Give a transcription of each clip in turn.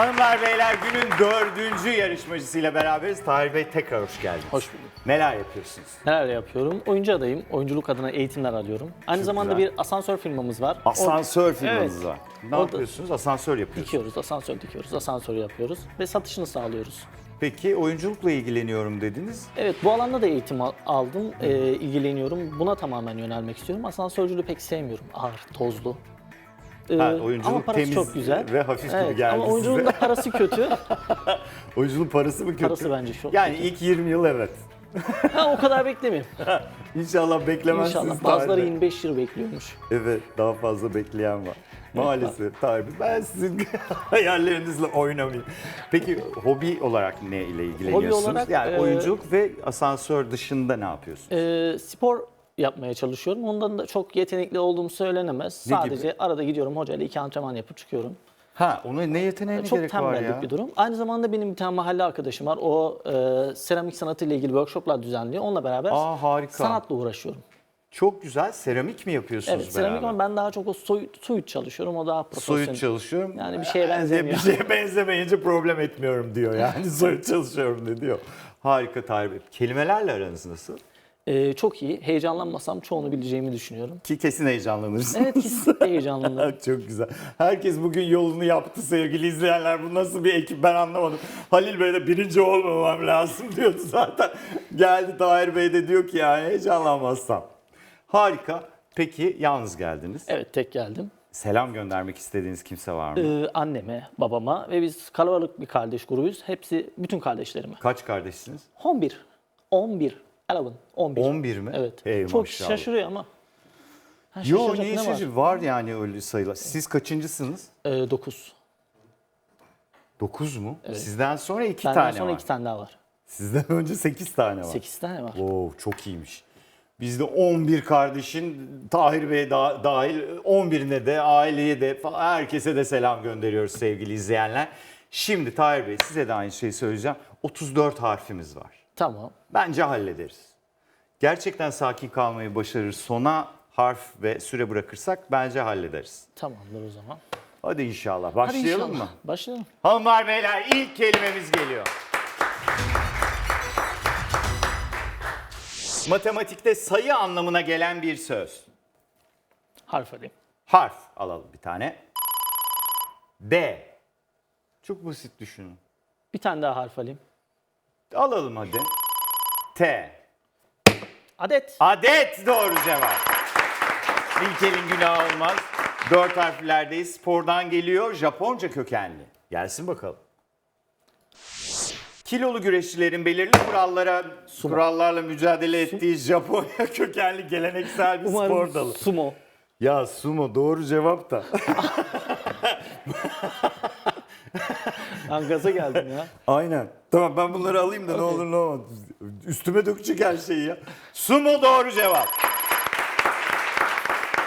Hanımlar beyler günün dördüncü yarışmacısıyla beraberiz. Tahir Bey tekrar hoş geldiniz. Hoş bulduk. Neler yapıyorsunuz? Neler yapıyorum? Oyuncu adayım. Oyunculuk adına eğitimler alıyorum. Aynı zamanda güzel. bir asansör firmamız var. Asansör firmanız Evet. var. Ne Orada yapıyorsunuz? Asansör yapıyorsunuz. Dikiyoruz, asansör dikiyoruz, asansör yapıyoruz ve satışını sağlıyoruz. Peki oyunculukla ilgileniyorum dediniz. Evet, bu alanda da eğitim al- aldım, ee, ilgileniyorum. Buna tamamen yönelmek istiyorum. Asansörcülüğü pek sevmiyorum, ağır, tozlu. Ee, Ha, oyunculuk ama parası temiz çok güzel. ve hafif gibi evet, geldi Ama size. oyunculuğun da parası kötü. Oyunculuğun parası mı kötü? Parası bence çok Yani kötü. ilk 20 yıl evet. ha, o kadar beklemeyeyim. İnşallah beklemezsiniz. İnşallah. Bazıları Bey. 25 yıl bekliyormuş. Evet daha fazla bekleyen var. Maalesef Bey. Ben sizin hayallerinizle oynamayayım. Peki hobi olarak ne ile ilgileniyorsunuz? olarak, yani e, oyunculuk ve asansör dışında ne yapıyorsunuz? Ee, spor yapmaya çalışıyorum. Ondan da çok yetenekli olduğum söylenemez. Ne Sadece gibi? arada gidiyorum hocayla iki antrenman yapıp çıkıyorum. Ha, onun ne yeteneğine çok gerek var ya? bir durum. Aynı zamanda benim bir tane mahalle arkadaşım var. O e, seramik sanatıyla ilgili workshoplar düzenliyor. Onunla beraber Aa harika. sanatla uğraşıyorum. Çok güzel. Seramik mi yapıyorsunuz Evet, seramik beraber? ama ben daha çok o soyut, soyut çalışıyorum. O daha profesyonel. Soyut çalışıyorum. Yani bir şeye Ee, benzemiyor. Bir şeye benzemeyince problem etmiyorum diyor. Yani soyut çalışıyorum diyor. Harika Bey. Kelimelerle aranız nasıl? Ee, çok iyi. Heyecanlanmasam çoğunu bileceğimi düşünüyorum. Ki kesin heyecanlanırsınız. Evet kesinlikle heyecanlanırım. Çok güzel. Herkes bugün yolunu yaptı sevgili izleyenler. Bu nasıl bir ekip ben anlamadım. Halil Bey de birinci olmamam lazım diyordu zaten. Geldi Tahir Bey de diyor ki yani heyecanlanmazsam. Harika. Peki yalnız geldiniz. Evet tek geldim. Selam göndermek istediğiniz kimse var mı? Ee, anneme, babama ve biz kalabalık bir kardeş grubuyuz. Hepsi bütün kardeşlerime. Kaç kardeşsiniz? 11. 11. 11. 11. 11 mi? Evet. Ey Çok maşallah. şaşırıyor ama. Ha, Yo niye ne var? şaşır? Var yani öyle sayılar. Siz kaçıncısınız? Ee, 9. 9 mu? Sizden sonra 2 Benden tane sonra var. 2 tane daha var. Sizden önce 8 tane var. 8 tane var. Oo çok iyiymiş. Bizde 11 kardeşin Tahir Bey da- dahil 11'ine de aileye de fa- herkese de selam gönderiyoruz sevgili izleyenler. Şimdi Tahir Bey size de aynı şeyi söyleyeceğim. 34 harfimiz var. Tamam. Bence hallederiz. Gerçekten sakin kalmayı başarır. Sona harf ve süre bırakırsak bence hallederiz. Tamamdır o zaman. Hadi inşallah. Hadi Başlayalım inşallah. mı? Başlayalım. Hanımlar beyler ilk kelimemiz geliyor. Matematikte sayı anlamına gelen bir söz. Harf alayım. Harf alalım bir tane. D. Çok basit düşünün. Bir tane daha harf alayım. Alalım hadi. T. Adet. Adet doğru cevap. İlk elin günahı olmaz. Dört harflerdeyiz. Spordan geliyor. Japonca kökenli. Gelsin bakalım. Kilolu güreşçilerin belirli kurallara, kurallarla mücadele ettiği Japonya kökenli geleneksel bir spor Umarım dalı. sumo. Ya sumo doğru cevap da. Ben gaza geldim ya. Aynen. Tamam ben bunları alayım da ne olur ne olmaz. Üstüme dökecek her şeyi ya. Sumo doğru cevap.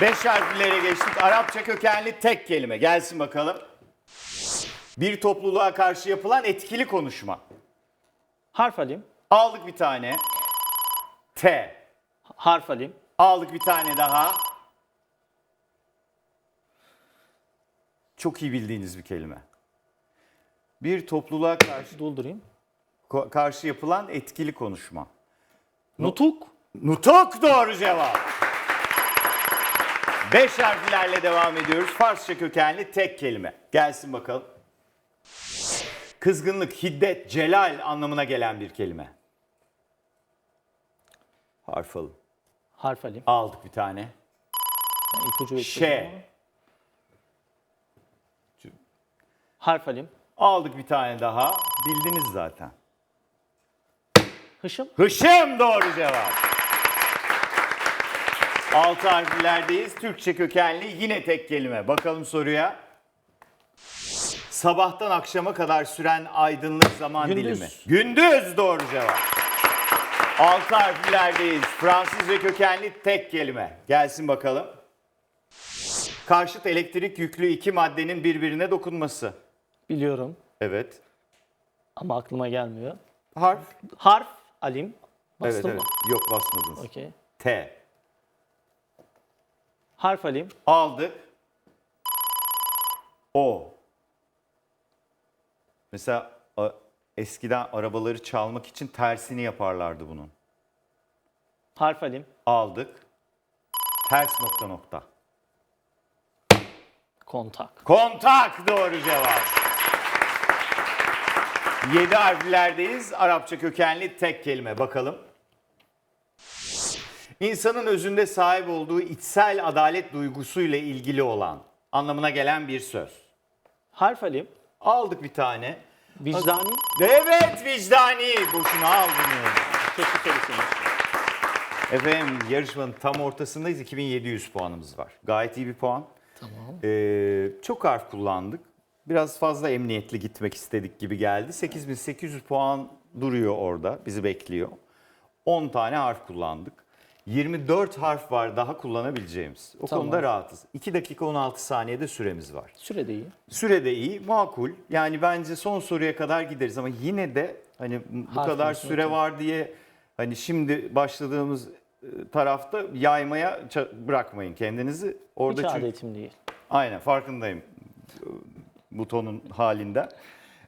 Beş harflere geçtik. Arapça kökenli tek kelime. Gelsin bakalım. Bir topluluğa karşı yapılan etkili konuşma. Harf alayım. Aldık bir tane. T. Harf alayım. Aldık bir tane daha. Çok iyi bildiğiniz bir kelime. Bir topluluğa karşı, Doldurayım. ko- karşı yapılan etkili konuşma. Nutuk. Nutuk doğru cevap. Beş harflerle devam ediyoruz. Farsça kökenli tek kelime. Gelsin bakalım. Kızgınlık, hiddet, celal anlamına gelen bir kelime. Harf alın. Harf alayım. Aldık bir tane. Ben ipucu Ş. ama. Harf alayım. Aldık bir tane daha. Bildiniz zaten. Hışım. Hışım doğru cevap. Altı harflerdeyiz. Türkçe kökenli yine tek kelime. Bakalım soruya. Sabahtan akşama kadar süren aydınlık zaman Gündüz. dilimi. Gündüz doğru cevap. Altı harflerdeyiz. Fransızca kökenli tek kelime. Gelsin bakalım. Karşıt elektrik yüklü iki maddenin birbirine dokunması. Biliyorum. Evet. Ama aklıma gelmiyor. Harf. Harf. Evet, Bastım evet. mı? Yok basmadınız. Okey. T. Harf alayım. Aldık. O. Mesela a- eskiden arabaları çalmak için tersini yaparlardı bunun. Harf alayım. Aldık. Ters nokta nokta. Kontak. Kontak doğru cevap. 7 harflerdeyiz. Arapça kökenli tek kelime. Bakalım. İnsanın özünde sahip olduğu içsel adalet duygusuyla ilgili olan anlamına gelen bir söz. Harf alayım. Aldık bir tane. Vicdani. Evet vicdani. Boşuna aldın. Teşekkür ederim. Efendim yarışmanın tam ortasındayız. 2700 puanımız var. Gayet iyi bir puan. Tamam. Ee, çok harf kullandık. Biraz fazla emniyetli gitmek istedik gibi geldi. 8800 puan duruyor orada. Bizi bekliyor. 10 tane harf kullandık. 24 harf var daha kullanabileceğimiz. O Tamam. konuda rahatız. 2 dakika 16 saniyede süremiz var. Süre de iyi. Süre de iyi, makul. Yani bence son soruya kadar gideriz ama yine de hani bu Harf kadar konusunda süre çok- var diye hani şimdi başladığımız e, tarafta yaymaya ça- bırakmayın kendinizi. Orada Hiç çünkü adetim değil. aynen farkındayım butonun halinde.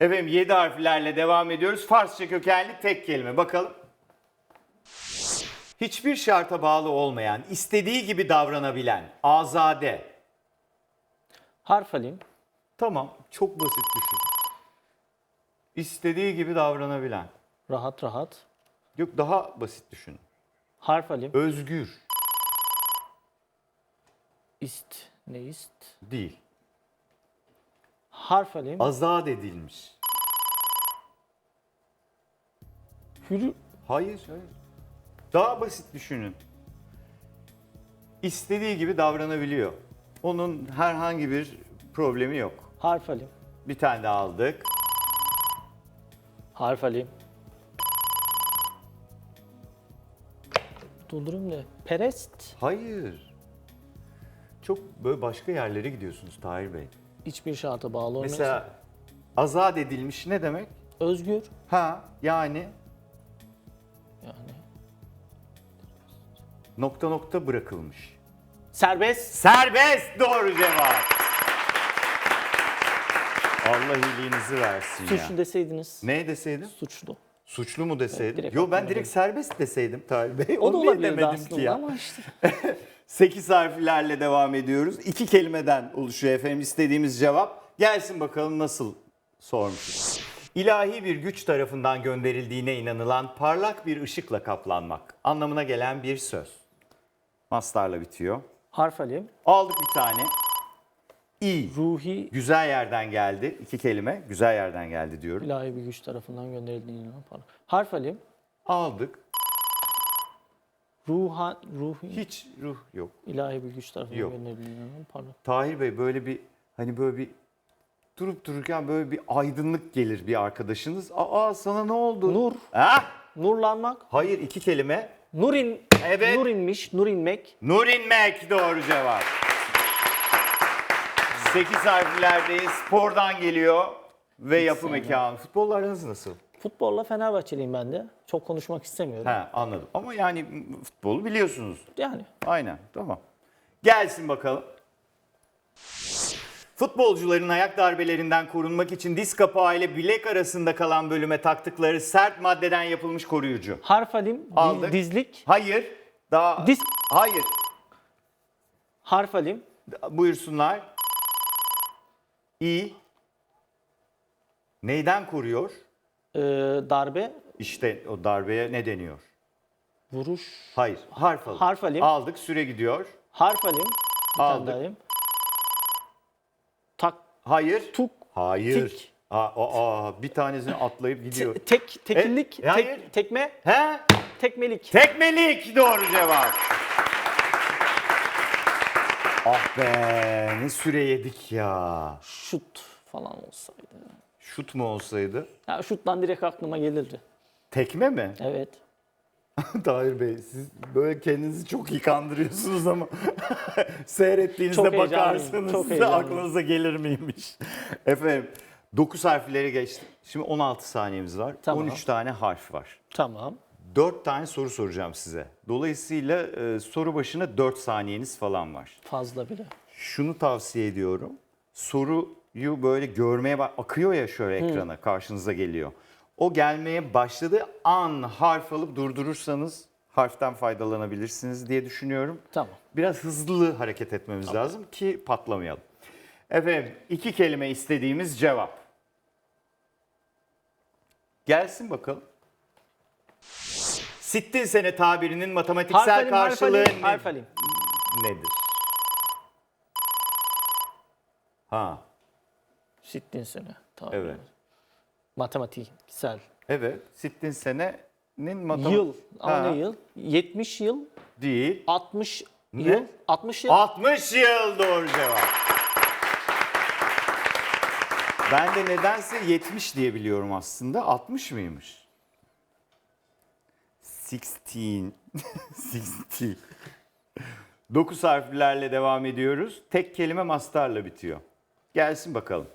Efendim 7 harflerle devam ediyoruz. Farsça kökenli tek kelime. Bakalım. Hiçbir şarta bağlı olmayan, istediği gibi davranabilen, azade. Harf alayım. Tamam, çok basit düşün. İstediği gibi davranabilen. Rahat rahat. Yok daha basit düşün. Harf alayım. Özgür İst. Ne ist? değil. Harf alayım. Azat edilmiş. Hürü. Hayır, hayır. Daha basit düşünün. İstediği gibi davranabiliyor. Onun herhangi bir problemi yok. Harf alayım. Bir tane daha aldık. Harf alayım. Dondurayım ne? Perest. Hayır. Çok böyle başka yerlere gidiyorsunuz Tahir Bey. Hiçbir şarta bağlı olmayan. Mesela azat edilmiş ne demek? Özgür. Ha yani Yani. nokta nokta bırakılmış. Serbest. Serbest doğru cevap. Allah iyiliğinizi versin ya. Suçlu deseydiniz. Ne deseydim? Suçlu. Suçlu mu deseydim? direkt Yo ben aklıma direkt serbest deseydim Talip Bey. O da Onu niye olabilirdi demedim aslında ki ya. ama işte. 8 harflerle devam ediyoruz. İki kelimeden oluşuyor efendim istediğimiz cevap. Gelsin bakalım nasıl sormuşuz. İlahi bir güç tarafından gönderildiğine inanılan parlak bir ışıkla kaplanmak anlamına gelen bir söz. Mastarla bitiyor. Harf alayım. Aldık bir tane. İ. Ruhi Güzel yerden geldi. İki kelime. Güzel yerden geldi diyorum. ilahi bir güç tarafından gönderildiğine inanan pardon. Harf alayım. Aldık. Ruha, ruhi Hiç ruh yok. ilahi bir güç tarafından Yok. pardon. Tahir Bey böyle bir hani böyle bir durup dururken böyle bir aydınlık gelir bir arkadaşınız. Aa sana ne oldu? Nur. Ha? Nurlanmak. Hayır iki kelime. Nurin. Evet. Nur inmiş. Nur inmek. Nur inmek doğru cevap. 8 harflerdeyiz. Spordan geliyor ve yapı sevmem. mekanı. Futbolla aranız nasıl? Futbolla Fenerbahçeliyim ben de. Çok konuşmak istemiyorum. Ha anladım. Ama yani futbolu biliyorsunuz. Yani Aynen tamam. Gelsin bakalım. Futbolcuların ayak darbelerinden korunmak için diz kapağı ile bilek arasında kalan bölüme taktıkları sert maddeden yapılmış koruyucu. harf alayım. Di- Aldık. Dizlik. Hayır. Daha Diz. Hayır. Harf alayım. Buyursunlar. İ. Neyden koruyor? Ee, darbe. İşte o darbeye ne deniyor? Vuruş. Hayır. Harf alın. Harf alayım. Aldık. Süre gidiyor. Harf alayım. Bir tane Aldık. daha alayım. Tak. Hayır. Tuk. Hayır. Tik. Aa, aa, aa, bir tanesini atlayıp gidiyor. Te- tek. Tekillik. E, hayır. tek, tekme. He? Tekmelik. Tekmelik doğru cevap. Ah be ne süre yedik ya. Şut falan olsaydı. Şut mu olsaydı? Ya şuttan direkt aklıma gelirdi. Tekme mi? Evet. Tahir Bey siz böyle kendinizi çok iyi kandırıyorsunuz ama seyrettiğinizde Çok bakarsanız çok size aklınıza gelir miymiş? Efendim 9 harfleri geçti. Şimdi 16 saniyemiz var. Tamam. 13 tane harf var. Tamam. 4 tane soru soracağım size. Dolayısıyla e, soru başına 4 saniyeniz falan var. Fazla bile. Şunu tavsiye ediyorum. Soruyu böyle görmeye akıyor ya şöyle ekrana karşınıza geliyor. O gelmeye başladığı an harf alıp durdurursanız harften faydalanabilirsiniz diye düşünüyorum. Tamam. Biraz hızlı hareket etmemiz lazım ki patlamayalım. Efendim iki kelime istediğimiz cevap. Gelsin bakalım. Sittin sene tabirinin matematiksel Harf harf karşılığı alayım, ne- harf alayım. nedir? Ha, Sittin sene. Tabii. evet. Matematiksel. Evet, Sittin senenin matematik... Yıl. Ha, ne yıl? 70 yıl, Değil. 60 Ne? yıl, 60 yıl. 60 yıl doğru cevap. Ben de nedense 70 diye biliyorum aslında. 60 mıymış? 16. 16. 9 harflerle devam ediyoruz. Tek kelime mastarla bitiyor. Gelsin bakalım.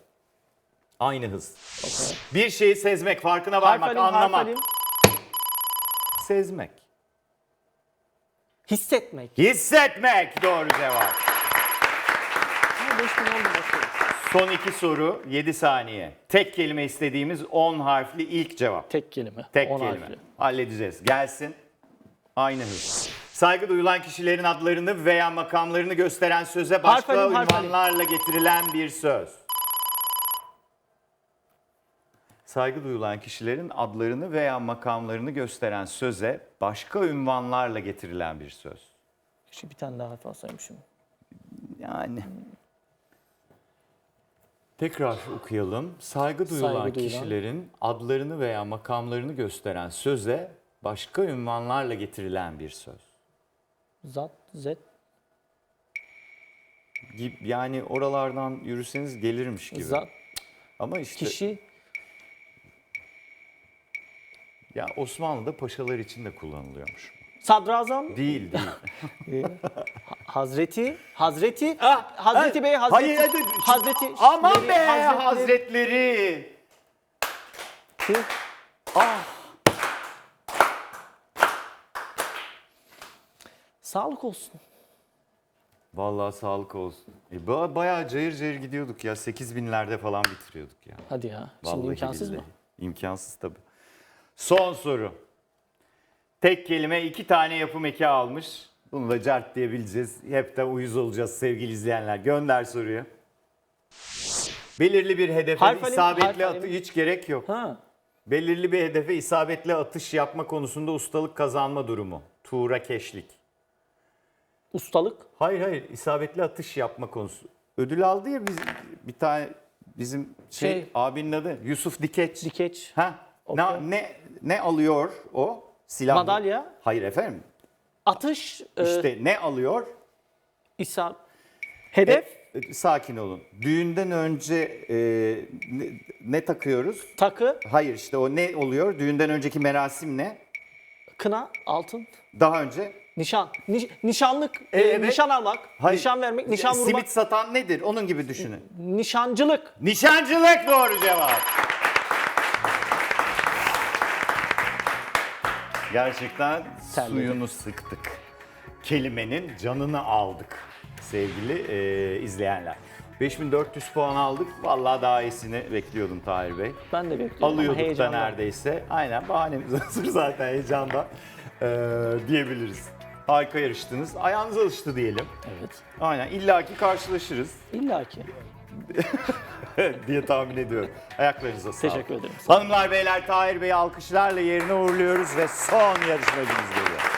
Aynı hız. Bir şeyi sezmek, farkına Harf varmak, alayım, harf anlamak. alayım. Sezmek. Hissetmek. Hissetmek doğru cevap. Ha, 5000 oldu başlıyoruz. Son iki soru 7 saniye. Tek kelime istediğimiz 10 harfli ilk cevap. Tek kelime. Tek on kelime. harfli. Halledeceğiz. Gelsin. Aynı hız. Saygı duyulan kişilerin adlarını veya makamlarını gösteren söze başka alayım, harf alayım. ünvanlarla getirilen bir söz. Saygı duyulan kişilerin adlarını veya makamlarını gösteren söze başka ünvanlarla getirilen bir söz. Şu bir tane daha harf alsaymışım. Yani. Tekrar okuyalım. Saygı duyulan Saygı duyulan. kişilerin adlarını veya makamlarını gösteren söze başka ünvanlarla getirilen bir söz. Zat, zet, Gibi- Yani oralardan yürüseniz gelirmiş gibi. zat, Ama işte kişi, ya Osmanlı'da paşalar için de kullanılıyormuş. sadrazam, Değil değil. hazreti, hazreti, Ah, hazreti ah, bey, hazreti, hayır, hadi. hazreti, Aman be hazretleri- hazretleri. Ah Sağlık olsun. Vallahi sağlık olsun. E, ba- bayağı cayır cayır gidiyorduk ya. 8 binlerde falan bitiriyorduk ya. Hadi ya. Şimdi Vallahi imkansız mı? İmkansız tabii. Son soru. Tek kelime iki tane yapım eki almış. Bunu da cart diyebileceğiz. Hep de uyuz olacağız sevgili izleyenler. Gönder soruyu. Belirli bir hedefe Harf alayım, isabetli atı alayım. hiç gerek yok. Ha. Belirli bir hedefe isabetli atış yapma konusunda ustalık kazanma durumu. Tuğra keşlik. Ustalık. Hayır hayır isabetli atış yapma konusu. Ödül aldı ya biz bir tane bizim şey, Şey- abinin adı Yusuf Dikeç. Dikeç. Ha Okey. ne, ne ne alıyor o? Silah. mı? Madalya. Hayır efendim. Atış. e, İşte ne alıyor? isab. Hedef. E, sakin olun. Düğünden önce e, ne, ne takıyoruz? Takı. Hayır işte o ne oluyor? Düğünden önceki merasim ne? Kına. Altın. Daha önce? Nişan. Niş- nişanlık. e, evet. Nişan almak. Hayır. Nişan vermek. Nişan vurmak. Simit satan nedir? Onun gibi düşünün. Nişancılık. Nişancılık doğru cevap. Gerçekten Terledim. suyunu sıktık. Kelimenin canını aldık sevgili e, izleyenler. 5400 puan aldık. Vallahi daha iyisini bekliyordum Tahir Bey. Ben de bekliyorum ama Alıyorduk da neredeyse. Aynen bahanemiz hazır zaten heyecanda e, diyebiliriz. Harika yarıştınız. Ayağınız alıştı diyelim. Evet. Aynen illaki karşılaşırız İlla ki. diye tahmin ediyorum. Ayaklarınıza sağlık. Teşekkür ederim. Hanımlar beyler Tahir Bey'i alkışlarla yerine uğurluyoruz ve son yarışmacımız geliyor.